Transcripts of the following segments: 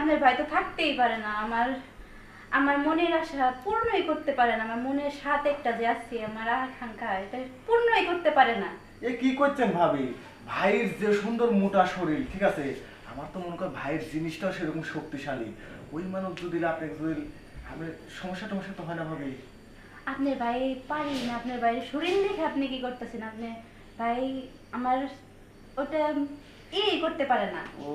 আপনার ভাই তো থাকতেই পারে না। আমার আমার মনের আশা পূর্ণই করতে পারে না। আমার মনের সাথে একটা যে আছে আমার আকাঙ্ক্ষা এটা পূর্ণই করতে পারে না। এ কি করছেন ভাবি? ভাইয়ের যে সুন্দর মোটা শরীর ঠিক আছে? আমার তো মনে কর ভাইয়ের জিনিসটাও সেরকম শক্তিশালী। ওই মানুষ যদি আপনাকে যদি আমি সমস্যা টমস্যা তো হয় না ভাবি? আপনার ভাই পারি না। আপনার ভাইয়ের শরীর দেখে আপনি কি করতেছেন? আপনি ভাই আমার ওটা এই করতে পারে না। ও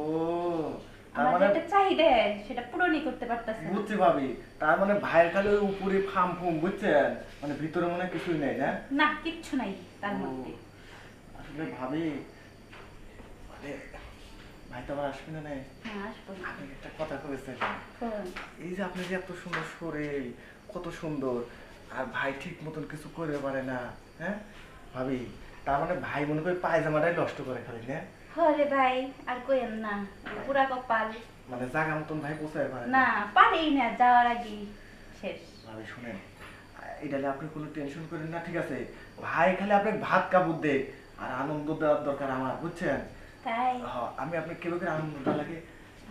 তার মানে যেটা চাহিদা সেটা পূরণই করতে পারতেছে না। ভাবি তার মানে ভাইয়ের খালি ওই উপরে ফাম ফুম বুঝছেন? মানে ভিতরে মনে কিছুই নেই না না কিচ্ছু নাই তার মধ্যে। আসলে ভাবি মানে ভাই তো আবার আসবে না নাই হ্যাঁ আপনি একটা কথা করেছেন এই যে আপনি যে এত সুন্দর শরীর কত সুন্দর আর ভাই ঠিক মতন কিছু করে পারে না হ্যাঁ? ভাবি তার মানে ভাই মনে করে পায়জামাটাই নষ্ট করে খালি না হরে ভাই আর কইেন না পুরা কপাল। মানে জাগা মতন ভাই পোষায় পারে না। পারি না যাওয়ার আগে শেষ। ভাবি শুনেন এটা আপনি কোনো টেনশন করেন না ঠিক আছে? ভাই খালি আপনাকে ভাত কাপড় দে আর আনন্দ দেওয়ার দরকার আমার বুঝছেন? তাই? হ্যাঁ, আমি আপনাকে কীভাবে আনন্দটা লাগে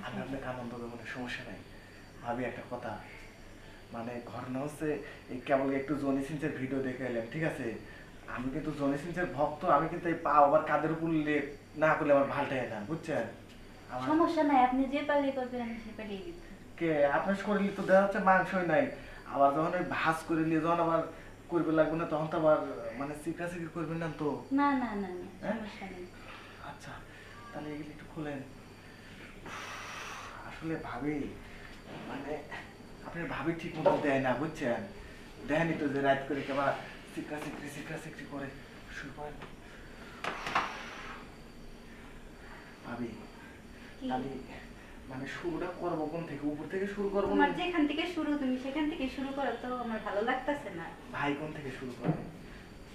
আমি আপনাকে আনন্দ দেবো না সমস্যা নাই। ভাবি একটা কথা মানে ঘটনা হচ্ছে এই কেবল একটু জনি সিনসের ভিডিও দেখে এলাম ঠিক আছে? আমি কিন্তু জনি সিনসের ভক্ত আমি কিন্তু এই পা আবার কাদের উপর লে- না করলে আমার ভালটাই না বুঝছেন? সমস্যা নাই আপনি যে পারি করবেন আমি সে পারি কে? আপনার শরীরে তো দেখা যাচ্ছে মাংসই নাই। আবার যখন ওই ভাজ করে নিয়ে যখন আবার করবে লাগবে না তখন তো আবার মানে চিকা চিকি করবেন না তো? না না না হ্যাঁ? সমস্যা নেই। আচ্ছা তাহলে এগুলি একটু খোলেন। আসলে ভাবি মানে আপনার ভাবি ঠিক মতো দেয় না বুঝছেন? দেয়নি তো যে রাত করে কেবা সিকরা সিকরি সিকরা সিকরি করে ভাবি আমি মানে শুরুটা করব কোন থেকে উপর থেকে শুরু করব তোমার যেখান থেকে শুরু তুমি সেখান থেকে শুরু করো তো আমার ভালো লাগতেছে না ভাই কোন থেকে শুরু করব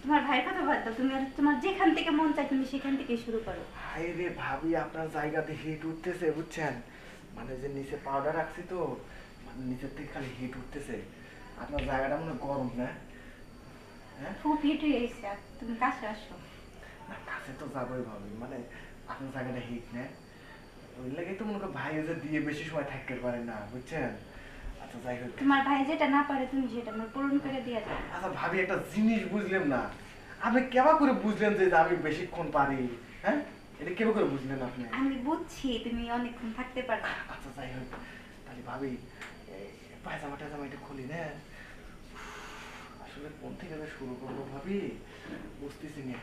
তোমার ভাইয়ের কথা বাদ দাও তুমি তোমার যেখান থেকে মন চায় তুমি সেখান থেকে শুরু করো হাই রে ভাবি আপনার জায়গাতে হিট উঠতেছে বুঝছেন মানে যে নিচে পাউডার রাখছি তো মানে নিচের থেকে খালি হিট উঠতেছে আপনার জায়গাটা মনে গরম না খুব হিট হয়ে তুমি কাছে আসো। না কাছে তো যাবোই ভাবি। মানে আপনার জায়গাটা হিট না ওই লাগে তো মনে ভাই যে দিয়ে বেশি সময় থাকতে পারে না বুঝছেন? আচ্ছা যাই হোক। তোমার ভাই যেটা না পারে তুমি সেটা আমার পূরণ করে দিয়ে আচ্ছা ভাবি একটা জিনিস বুঝলাম না। আপনি কেবা করে বুঝলেন যে আমি বেশিক্ষণ পারি হ্যাঁ? এটা কেবা করে বুঝলেন আপনি? আমি বুঝছি তুমি অনেকক্ষণ থাকতে পারো। আচ্ছা যাই হোক। তাহলে ভাবি পায়জামা টায়জামা এটা খুলি না আসলে কোন থেকে শুরু করব ভাবি? বুঝতেছি না।